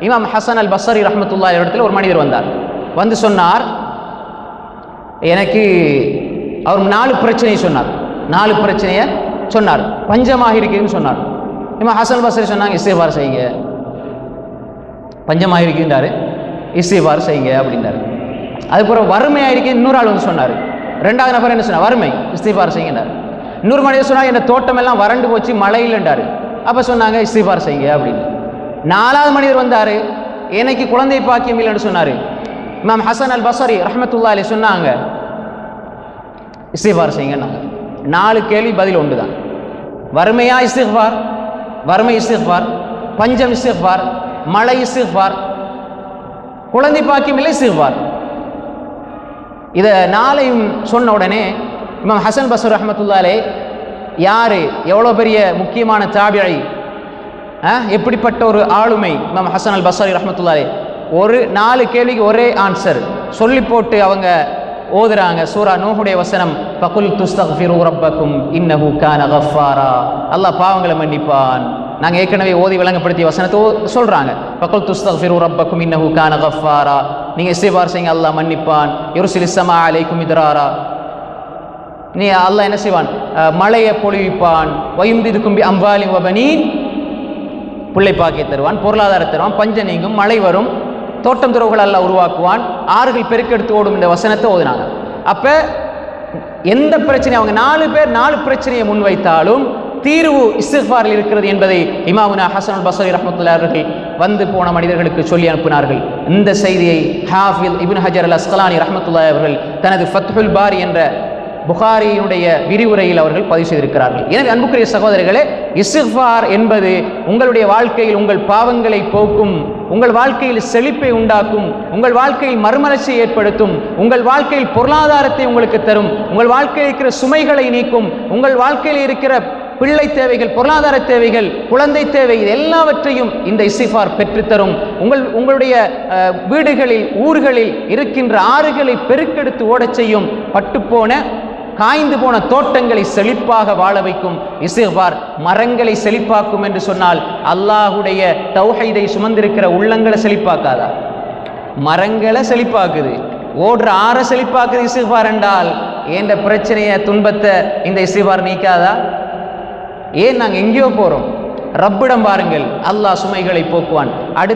இமாம் Hasan al Basri ரஹமத்துல்லா இடத்துல ஒரு மனிதர் வந்தார். வந்து சொன்னார் எனக்கு அவர் நாலு பிரச்சனையை சொன்னார். நாலு பிரச்சனையை சொன்னார். பஞ்சமாக இருக்குதுன்னு சொன்னார். இமாம் ஹசன் பசரி சொன்னாங்க இசைவார் செய்யுங்க. பஞ்சமாக இருக்குன்றாரு இசைவார் செய்யுங்க அப்படின்றாரு. அதுக்கப்புறம் வறுமையாக இருக்கு இன்னொரு ஆள் வந்து சொன்னார். ரெண்டாவது நபர் என்ன சொன்னார்? வறுமை. இஸ்திஃபார் செய்யுங்கன்றார். இன்னொரு மனிதர் சொன்னால் என் தோட்டமெல்லாம் வறண்டு போச்சு மழையில்ன்றாரு அப்போ சொன்னாங்க இஸ்திஃபார் செய்யுங்க அப்படின்னு. நாலாவது மனிதர் வந்தார். எனக்கு குழந்தை பாக்கியம் இல்லைன்னு சொன்னார். மேம் ஹசன் அல் பசரி ரஹமத்துல்லா அலி சொன்னாங்க. இஸ்திஃபார் செய்யுங்கன்னாங்க நாலு கேள்வி பதில் ஒன்று தான் வறுமையா இஸ்திஃபார் வறுமை இஸ்திஃபார் பஞ்சம் இஸ்திஃபார் மழை இஸ்திஃபார் குழந்தை பாக்கியம் இல்லை இஸ்திஃபார். இதை நாளையும் சொன்ன உடனே இமாம் ஹசன் பசர் ரஹமத்துல்லாலே யார்? எவ்வளோ பெரிய முக்கியமான தாபிழை எப்படிப்பட்ட ஒரு ஆளுமை இமாம் ஹசன் அல் பசாரி ரஹமத்துல்லாலே ஒரு நாலு கேள்விக்கு ஒரே ஆன்சர் சொல்லி போட்டு அவங்க ஓதுறாங்க. சூரா நூஹுடைய வசனம் பகுல் துஸ்தக்ஃபிரு ரப்பக்கும் இன்னஹு கான கஃபாரா அல்லாஹ் பாவங்களை மன்னிப்பான். நாங்கள் ஏற்கனவே ஓதி விளங்கப்படுத்திய வசனத்தை சொல்கிறாங்க பகுல் துஸ்தக்ஃபிரு ரப்பக்கும் இன்னஹு கான கஃபாரா நீங்கள் இசைவார் செய்யுங்க அல்லாஹ் மன்னிப்பான். யுருசில் இஸ்ஸமா அலைக்கும் இத்ராரா நீ அல்லாஹ் என்ன செய்வான்? மழையை பொழிவிப்பான். வயும்திது கும்பி அம்பாலி வபனீன். பிள்ளை பாக்கிய தருவான் பொருளாதார தருவான் பஞ்ச நீங்கும் மழை வரும் தோட்டம் துறவுகள் எல்லாம் உருவாக்குவான் ஆறுகள் பெருக்கெடுத்து ஓடும் இந்த வசனத்தை ஓதினாங்க. அப்போ எந்த பிரச்சனை அவங்க நாலு பேர் நாலு பிரச்சனையை முன்வைத்தாலும் தீர்வு இஸ்திஃபாரில் இருக்கிறது என்பதை இமாமுனா ஹசன் பசரி ரஹமத்துல்லா அவர்கள் வந்து போன மனிதர்களுக்கு சொல்லி அனுப்பினார்கள். இந்த செய்தியை ஹாஃபில் இபின் ஹஜர் அல் அஸ்கலானி ரஹமத்துல்லா அவர்கள் தனது ஃபத்ஹுல் பாரி என்ற புகாரியினுடைய விரிவுரையில் அவர்கள் பதிவு செய்திருக்கிறார்கள். எனவே அன்புக்குரிய சகோதரர்களே இசுஃபார் என்பது உங்களுடைய வாழ்க்கையில் உங்கள் பாவங்களை போக்கும் உங்கள் வாழ்க்கையில் செழிப்பை உண்டாக்கும் உங்கள் வாழ்க்கையில் மறுமலர்ச்சியை ஏற்படுத்தும் உங்கள் வாழ்க்கையில் பொருளாதாரத்தை உங்களுக்கு தரும் உங்கள் வாழ்க்கையில் இருக்கிற சுமைகளை நீக்கும் உங்கள் வாழ்க்கையில் இருக்கிற பிள்ளை தேவைகள் பொருளாதார தேவைகள் குழந்தை தேவை இது எல்லாவற்றையும் இந்த இசிஃபார் பெற்றுத்தரும். உங்கள் உங்களுடைய வீடுகளில் ஊர்களில் இருக்கின்ற ஆறுகளை பெருக்கெடுத்து ஓடச் செய்யும் பட்டுப்போன காய்ந்து போன தோட்டங்களை செழிப்பாக வாழ வைக்கும் இசிஃபார் மரங்களை செழிப்பாக்கும் என்று சொன்னால் அல்லாஹுடைய தௌஹைதை சுமந்திருக்கிற உள்ளங்களை செழிப்பாக்காதா? மரங்களை செழிப்பாக்குது. ஓடுற ஆற செழிப்பாக்குது இசிஃபார் என்றால் என்ற பிரச்சனையை துன்பத்தை இந்த இசிஃபார் நீக்காதா? ஏன் நாங்கள் எங்கேயோ போகிறோம் ரப்பிடம் பாருங்கள் அல்லாஹ் சுமைகளை போக்குவான். அடுத்து